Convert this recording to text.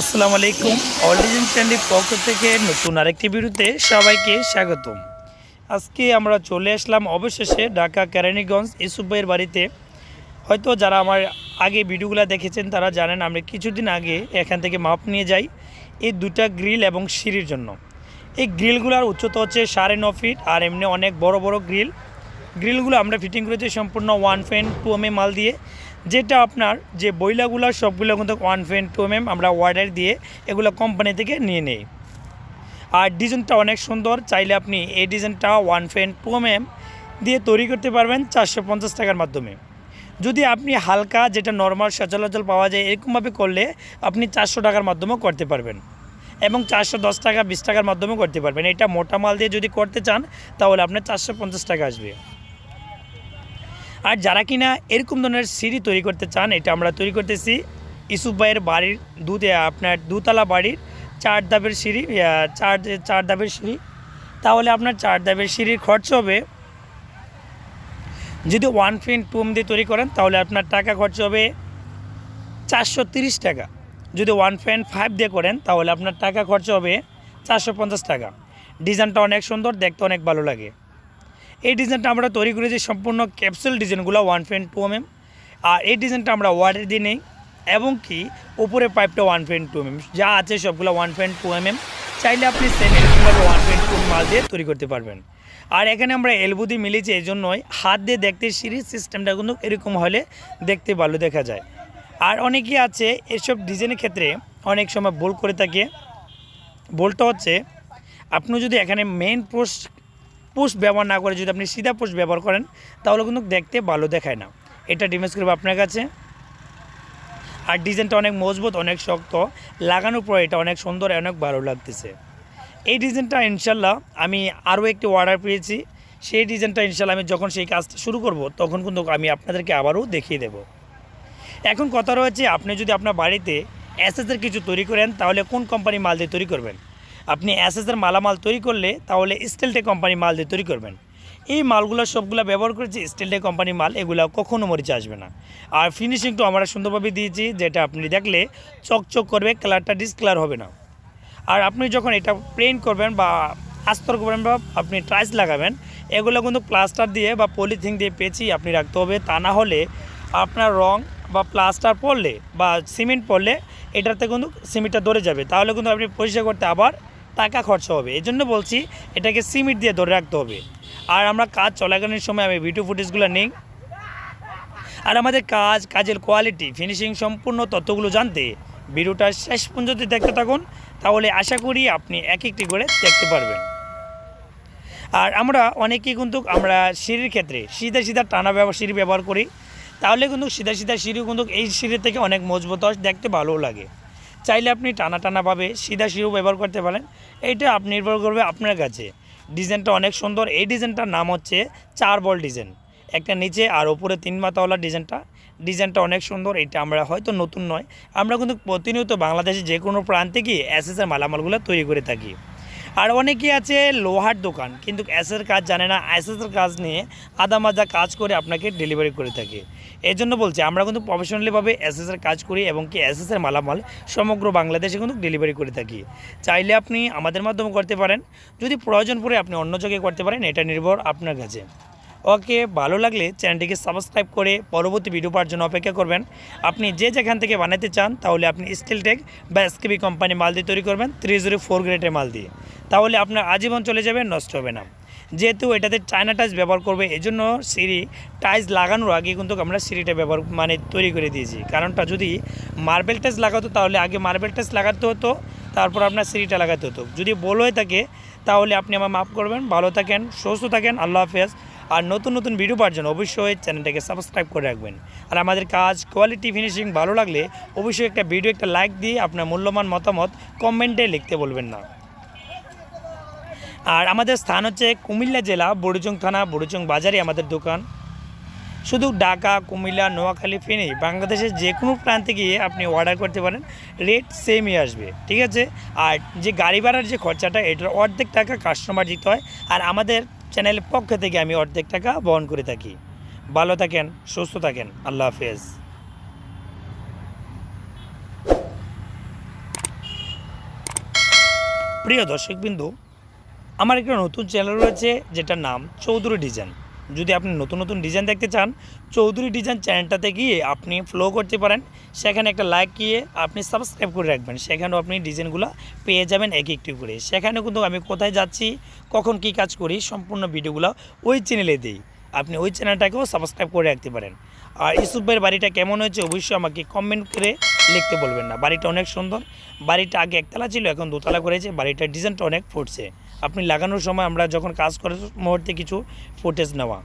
আসসালামু আলাইকুম। অলিজিন চ্যানেলের পক্ষ থেকে নতুন আরেকটি ভিডিওতে সবাইকে স্বাগতম। আজকে আমরা চলে আসলাম অবশেষে ঢাকা কেরানীগঞ্জ ইসুফ ভাইয়ের বাড়িতে। হয়তো যারা আমার আগে ভিডিওগুলো দেখেছেন, তারা জানেন আমরা কিছুদিন আগে এখান থেকে মাপ নিয়ে যাই এই দুটা গ্রিল এবং সিঁড়ির জন্য। এই গ্রিলগুলোর উচ্চতা হচ্ছে সাড়ে ন ফিট আর এমনি অনেক বড় বড় গ্রিল। গ্রিলগুলো আমরা ফিটিং করেছি সম্পূর্ণ ওয়ান ফেন টু এম মাল দিয়ে, যেটা আপনার যে বইলাগুলো, সবগুলো কিন্তু ওয়ান ফেন টু এম আমরা অর্ডার দিয়ে এগুলো কোম্পানি থেকে নিয়ে নেই। আর ডিজাইনটা অনেক সুন্দর, চাইলে আপনি এই ডিজাইনটা ওয়ান ফেন টু এম দিয়ে তৈরি করতে পারবেন চারশো পঞ্চাশ টাকার মাধ্যমে। যদি আপনি হালকা, যেটা নর্মাল সচলাচল পাওয়া যায়, এরকমভাবে করলে আপনি চারশো টাকার মাধ্যমেও করতে পারবেন। এবং চারশো দশ টাকা, বিশ টাকার মাধ্যমেও করতে পারবেন। এটা মোটা মাল দিয়ে যদি করতে চান, তাহলে আপনার চারশো পঞ্চাশ টাকা আসবে। আর যারা কিনা এরকম ধরনের সিঁড়ি তৈরি করতে চান, এটা আমরা তৈরি করতেছি। ইসুফ ভাইয়ের বাড়ির দুতে আপনার দুতলা বাড়ির চার ধাপের সিঁড়ি চার চার ধাপের সিঁড়ি। তাহলে আপনার চার ধাপের সিঁড়ির খরচ হবে যদি ওয়ান ফিন টুম দিয়ে তৈরি করেন, তাহলে আপনার টাকা খরচ হবে চারশো টাকা। যদি ওয়ান ফ্যান ফাইভ দিয়ে করেন, তাহলে আপনার টাকা খরচ হবে চারশো পঞ্চাশ টাকা। ডিজাইনটা অনেক সুন্দর, দেখতে অনেক ভালো লাগে। এই ডিজাইনটা আমরা তৈরি করেছি সম্পূর্ণ ক্যাপসুল ডিজাইনগুলো ওয়ান ফেন টু এম আর এই ডিজাইনটা আমরা ওয়ার্ডের দিয়ে নেই, এবং কি উপরে পাইপটা ওয়ান ফেন টু এম যা আছে সবগুলো ওয়ান ফেন টু এম চাইলে আপনি সেম এরকমভাবে ওয়ান ফেন টু মাল দিয়ে তৈরি করতে পারবেন। আর এখানে আমরা এলবুদি মিলেছি এই জন্যই হাত দিয়ে দেখতে সিরিজ সিস্টেমটা কিন্তু এরকম হলে দেখতে ভালো দেখা যায়। আর অনেকেই আছে এসব ডিজাইনের ক্ষেত্রে অনেক সময় ভুল করে থাকে। ভুলটা হচ্ছে, আপনি যদি এখানে মেন পোস্ট পোস্ট ব্যবহার না করে যদি আপনি সিধা পোস্ট ব্যবহার করেন, তাহলে কিন্তু দেখতে ভালো দেখায় না। এটা ডিমেজ করব আপনার কাছে। আর ডিজাইনটা অনেক মজবুত, অনেক শক্ত। লাগানোর পর এটা অনেক সুন্দর, অনেক ভালো লাগতেছে। এই ডিজাইনটা ইনশাল্লাহ আমি আরও একটি অর্ডার পেয়েছি। সেই ডিজাইনটা ইনশাল্লাহ আমি যখন সেই কাজটা শুরু করব, তখন কিন্তু আমি আপনাদেরকে আবারও দেখিয়ে দেবো। এখন কথা রয়েছে, আপনি যদি আপনার বাড়িতে এসএসের কিছু তৈরি করেন, তাহলে কোন কোম্পানি মাল দিয়ে তৈরি করবেন? আপনি এসএসের মালামাল তৈরি করলে তাহলে স্টিলটে কোম্পানি মাল দিয়ে তৈরি করবেন। এই মালগুলো সবগুলো ব্যবহার করেছি স্টিলটে কোম্পানি মাল, এগুলো কখনো মরিচে আসবে না। আর ফিনিশিংটা আমরা সুন্দরভাবে দিয়েছি, যেটা আপনি দেখলে চকচক করবে কালারটা ডিসকালার হবে না। আর আপনি যখন এটা প্লেন করবেন বা আস্তর করবেন বা আপনি টাইলস লাগাবেন, এগুলো কিন্তু প্লাস্টার দিয়ে বা পলিথিন দিয়ে পেঁচিয়ে আপনি রাখতে হবে। তা না হলে আপনার রং বা প্লাস্টার পড়লে বা সিমেন্ট পড়লে এটাতে কিন্তু সিমেন্টটা ধরে যাবে। তাহলে কিন্তু আপনি পরিষ্কার করতে আবার টাকা খরচ হবে। এই জন্য বলছি, এটাকে সিমেন্ট দিয়ে ধরে রাখতে হবে। আর আমরা কাজ চলাকালীন সময় আমি ভিডিও ফুটেজগুলো নিই। আর আমাদের কাজ, কাজের কোয়ালিটি ফিনিশিং সম্পূর্ণ তথ্যগুলো জানতে ভিডিওটা শেষ পর্যন্ত দেখতে থাকুন। তাহলে আশা করি আপনি এক একটি করে দেখতে পারবেন। আর আমরা অনেকেই কিন্তু আমরা সিঁড়ির ক্ষেত্রে সিধা সিধা টানা ব্যবহার সিঁড়ি ব্যবহার করি। তাহলে কিন্তু সিধা সিধা সিঁড়ি কিন্তু এই সিঁড়ি থেকে অনেক মজবুত দেখতে ভালোও লাগে। চাইলে আপনি টানা টানাভাবে সিধা সিঁড়িও ব্যবহার করতে পারেন। এইটা আপনি নির্ভর করবে আপনার কাছে। ডিজাইনটা অনেক সুন্দর। এই ডিজাইনটার নাম হচ্ছে চার বল ডিজাইন। একটা নিচে আর ওপরে তিন মাতাওয়ালা ডিজাইনটা। ডিজাইনটা অনেক সুন্দর। এটা আমরা হয়তো নতুন নয়। আমরা কিন্তু প্রতিনিয়ত বাংলাদেশে যে কোনো প্রান্তে গিয়ে এসএসের মালামালগুলো তৈরি করে থাকি। আর অনেকেই আছে লোহার দোকান, কিন্তু অ্যাসের কাজ জানে না অ্যাসেসের কাজ নিয়ে আদা মাজা কাজ করে আপনাকে ডেলিভারি করে থাকে। এই জন্য বলছি, আমরা কিন্তু প্রফেশনালিভাবে অ্যাসেসের কাজ করি এবং কি অ্যাসেসের মালামাল সমগ্র বাংলাদেশে কিন্তু ডেলিভারি করে থাকি। চাইলে আপনি আমাদের মাধ্যমে করতে পারেন, যদি প্রয়োজন পড়ে আপনি অন্য জায়গায় করতে পারেন, এটা নির্ভর আপনার কাছে। ওকে, ভালো লাগলে চ্যানেলটিকে সাবস্ক্রাইব করে পরবর্তী ভিডিও পাওয়ার জন্য অপেক্ষা করবেন। আপনি যে যেখান থেকে বানাতে চান, তাহলে আপনি স্টিলটেক বা এসকেবি কোম্পানি মাল দিয়ে তৈরি করবেন থ্রি জিরো ফোর গ্রেডের মাল দিয়ে। তাহলে আপনার আজীবন চলে যাবে, নষ্ট হবে না। যেহেতু এটাতে চায়না টাইস ব্যবহার করবে এই জন্য সিঁড়ি টাইলস লাগানোর আগে কিন্তু আমরা সিঁড়িটা ব্যবহার মানে তৈরি করে দিয়েছি। কারণটা যদি মার্বেল টাইলস লাগাতো, তাহলে আগে মার্বেল টাইলস লাগাতে হতো, তারপর আপনার সিঁড়িটা লাগাতে হতো। যদি বল হয়ে থাকে, তাহলে আপনি আমার মাফ করবেন। ভালো থাকেন, সুস্থ থাকেন, আল্লাহ হাফেজ। আর নতুন নতুন ভিডিও পাওয়ার জন্য অবশ্যই চ্যানেলটাকে সাবস্ক্রাইব করে রাখবেন। আর আমাদের কাজ কোয়ালিটি ফিনিশিং ভালো লাগলে অবশ্যই একটা ভিডিও একটা লাইক দিয়ে আপনার মূল্যবান মতামত কমেন্টে লিখতে বলবেন না। আর আমাদের স্থান হচ্ছে কুমিল্লা জেলা, বড়ুচং থানা, বড়ুচং বাজারে আমাদের দোকান। শুধু ঢাকা, কুমিল্লা, নোয়াখালী, ফেনী, বাংলাদেশের যে কোনো প্রান্তে গিয়ে আপনি অর্ডার করতে পারেন। রেট সেমই আসবে, ঠিক আছে? আর যে গাড়ি ভাড়ার যে খরচাটা, এটার অর্ধেক টাকা কাস্টমার দিতে হয়। আর আমাদের চ্যানেলের পক্ষ থেকে আমি অর্ধেক টাকা বহন করে থাকি। ভালো থাকেন, সুস্থ থাকেন, আল্লাহ হাফেজ। প্রিয় দর্শকবিন্দু আমার একটা নতুন চ্যানেল রয়েছে যেটার নাম চৌধুরী ডিজাইন যদি আপনি নতুন নতুন ডিজাইন দেখতে চান, চৌধুরী ডিজাইন চ্যানেলটাতে গিয়ে আপনি ফ্লো করতে পারেন। সেখানে একটা লাইক গিয়ে আপনি সাবস্ক্রাইব করে রাখবেন। সেখানেও আপনি ডিজাইনগুলো পেয়ে যাবেন এক একটি করে। সেখানে কিন্তু আমি কোথায় যাচ্ছি, কখন কি কাজ করি, সম্পূর্ণ ভিডিওগুলো ওই চ্যানেলে দিই। আপনি ওই চ্যানেলটাকেও সাবস্ক্রাইব করে রাখতে পারেন। আর ইউসুফ ভাইয়ের বাড়িটা কেমন হয়েছে অবশ্যই আমাকে কমেন্ট করে লিখতে বলবেন না। বাড়িটা অনেক সুন্দর। বাড়িটা আগে একতলা ছিল, এখন দোতলা করেছে। বাড়িটার ডিজাইনটা অনেক ফুটছে। আপনি লাগানোর সময় আমরা যখন কাজ করার মুহূর্তে কিছু ফুটেজ নেওয়া।